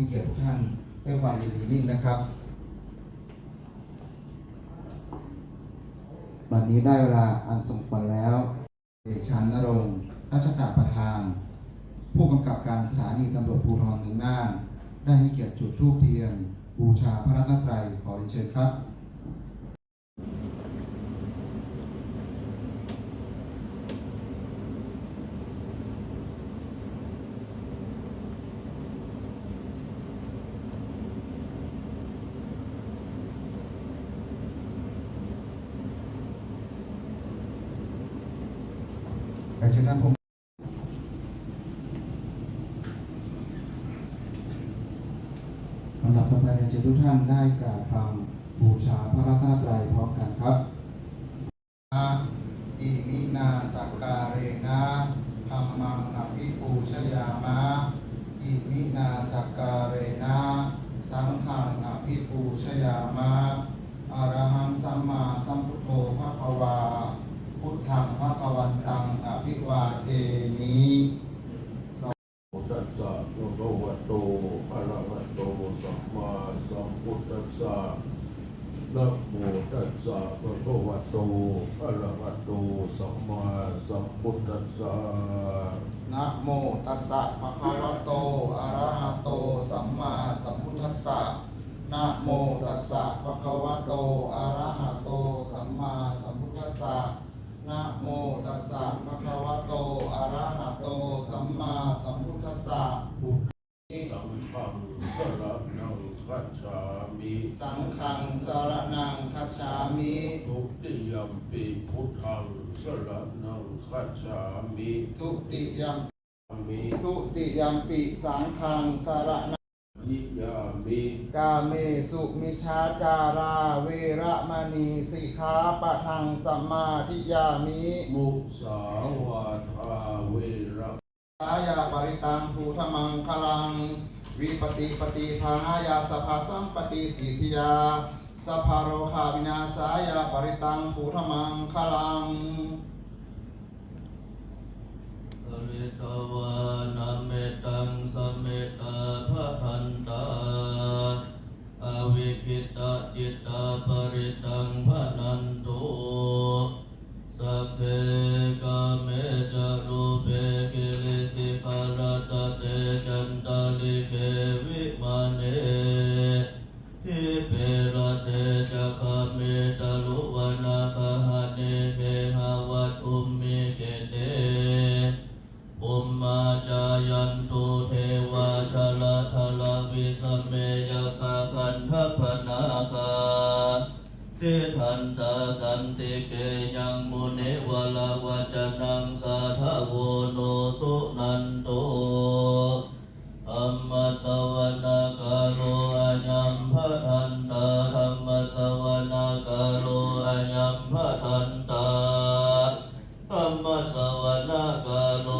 มีเกียรติทุกท่านด้วยความยินดียิ่งนะครับวันนี้ได้เวลาอันสมควรแล้วเอกชันนรงค์ราชการประธาน ผู้กำกับการสถานีตำรวจภูธรหนึ่งน่าน ได้ให้เกียรติจุดธูปเทียนบูชาพระรัตนตรัยขอเรียนเชิญครับ ไป เชิญท่านผมลำดับต่อไปเรียนเชิญทุกท่านได้กราบคำบูชาพระรัตนตรัยพร้อมกันครับอาอิมินาสักการเรนะธรรมังอภิปูชยามะ อิมินาสักการเรนะสังฆังอภิปูชยามะอรหังสัมมาสัมพุทโธภะคะวา พุทธังภะคะวันตังอภิวาเทมิตัสสะภะคะวะโตอะระหะโตสัมมาสัมพุทธัสสะนะโมตัสสะภะคะวะโตอะระหะโตสัมมาสัมพุทธัสสะนะโมตัสสะภะคะวะโตอะระหะโตสัมมาสัมพุทธัสสะนะโมตัสสะภะคะวะโต อะระหะโต สัมมาสัมพุทธัสสะนะโมตัสสะภะคะวะโต อะระหะโต สัมมาสัมพุทธัสสะ สังฆังสรณังคัจฉามิ สังฆังสรณังคัจฉามิ ทุติยัม ปิพุทธังสรณังคัจฉามิทุติยัมมิทุติยัมปิสังฆังสรณังยิยามิกาเมสุมิชาจาราเวระมณีสิกขาปะทังสัมมาทิยามิมุสาวาทาเวระสายาปริตังภูธมังคลัง วิปติปฏิภาหายาสภาสัมปติสิทธิยาสภาโรคาวินาสายาปริตังภูธมังคลังอริตวานาเมตังสเมตาพะหันตาอวิคิตาจิตตาปริตังพะนันโตสัพเพ วลาวัจนังสาทาโวโนสุนันโตอัมมัสวนากาโลอัญญัมพะทันตาธรรมสวนากาโลอัญญัมพะทันตาธรรมสวนากาโล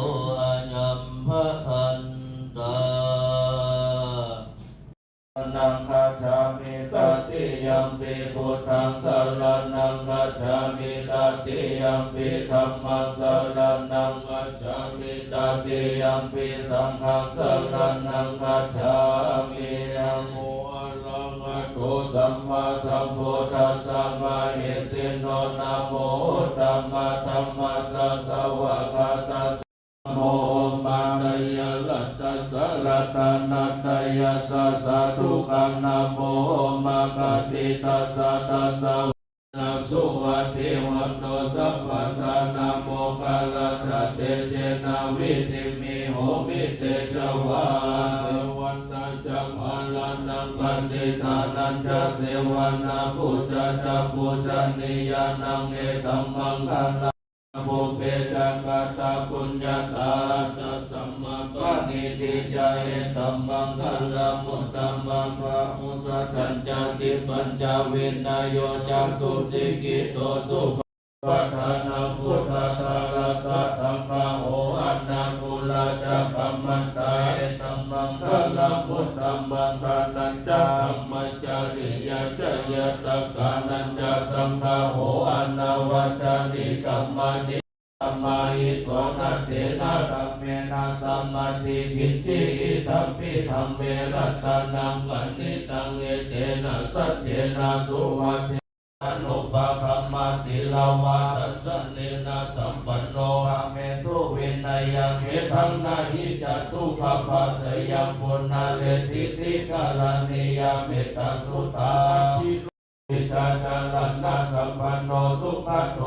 ตติยัมปิสังฆังสรณังคัจฉามินะโมอะระหะโตสัมมาสัมพุทธัสสะมะเหสิโนนะโมตัมมะธัมมัสสะสวะคาตัสโมมาตยลัตตสรัตนัตยสัสสะทุขังนะโมมาคติตัสสะตัสสะนะสุวัติวันโตสัพ วันนะจัมมาลานังปันติตานันจะเสวนาปุจจจะปุจจนิยานังเอตัมมังคัลลาโมเปจักตาปุญญาตาตัสสัมมาปะนิติจายตัมมังคัลลามุตัมมังภะมุสัตัญจสิปัญจเวนนายโยจัสสุสิกิโตสุปัฏฐานาพุทธา ยตกานัญจะสัมภาโหอันนาวัจานิกัมมานิสัมมาหิโตนะเตนะธัมเมนะสัมมาทิกิตติอิทัมปิธัมเมรัตนังปณิตังเอเตนะสัจเจนะสุวัติ อนุปะคัมมาศิลาวาตัสเนนะสัมปันโนกาเมสุวินัยยังเขทังนาหิจตุขภาสยปุณนาเลติติกาลานิยเมตาสุตาทิปิตาจารันาสัมปันโนสุขโต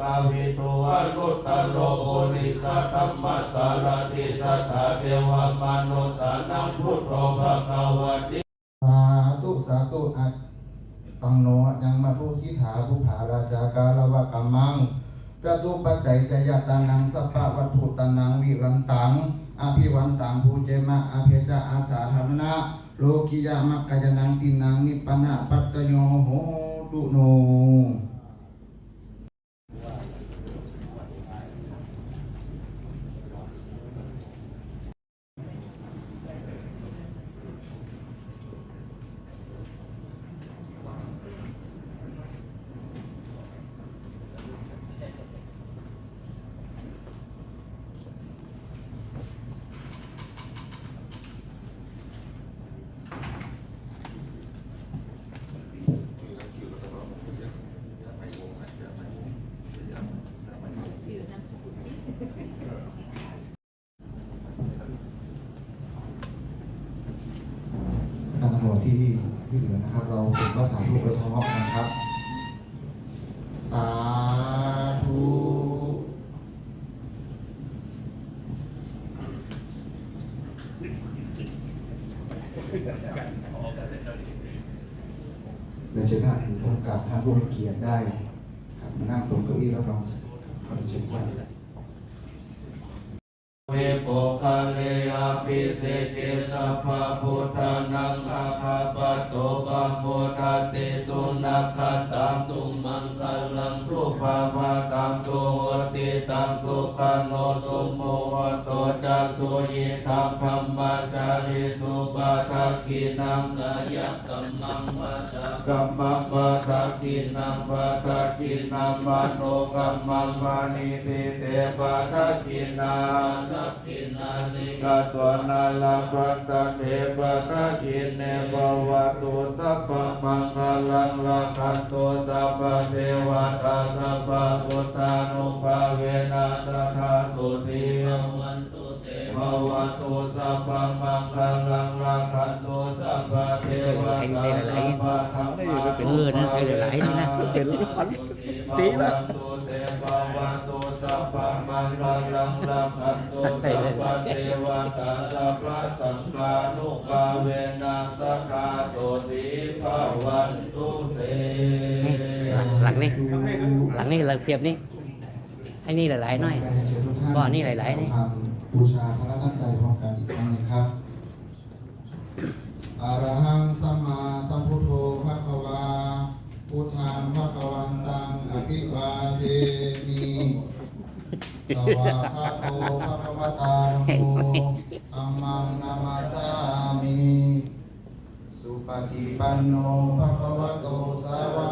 กาวิตุอนุตตโลโอริสัตมมัสสารติสัทธาเทวมนุสานังพุทโธภะคะวะติสาธุสาธุอัต ตังโนยังมาผู้สิทาภูผาราจากาลวะกัมมังจตุปัจจัยจยตานังสัพพะวัตถุตานังวิลันตังอภิวันตังภูเจมะอภิจาอาสาธารณะโลกิยามักกายนังตินังนิปปนะปัตตโยโหตุโน การตำรวจ ที่เหลือนะครับ เราเป็นภาษาทุกไปพร้อมกันครับ สาธุเดี๋ยวเชิญท่านผู้กำกับท่านผู้มีเกียรติได้ ครับมานั่งตรงเก้าอี้แล้วลองขอเชิญท่านเวโปคาเลอาปิสเกสัพพะพุทธานังอาคาปโตปะโมทตติสุนัขตังสุมังคลังสุภาภาตังสุวติตังสุขันโนสุโมหโตจะสุยิทังธรรมจาริสุปาทักขินังกายกัมมังวาจากัมมังวาทักขินังวาทักขินังมโนกัมมังวานิติเตปาทักขินังสัพพินานิกาตวนาลาภัตตะเทปะทะกินเนบวตุสัพพมังคลังลาคันโตสัพพเทวตาสัพพพุทธานุภาเวนัสทาสุติภวันตุเตภวัตุสัพพมังคลังลาคันโต วตาสัพพะธรรมานุเออนะใครหลายๆนี่นะเห็นที่อตีละสัพพะมังคลังลาคันโตสัพพะเทวตาสัพพสังฆานุภาเวนัสทาสุติภวันตุเตหลังนี่หลังนี่หลังเทียบนี่ไอ้นี่หลายๆหน่อยบ่อนี่หลายๆนี่ทำบูชาพระรัตนตรัยพร้อมกันอีกครั้งนึงครับ อรหังสัมมาสัมพุทโธภะคะวาพุทธังภะคะวันตังอภิวาเทมิสวาคาโตภะคะวตาโมธัมมังนามาสามิ สุปฏิปันโนภะคะวะโตสวะ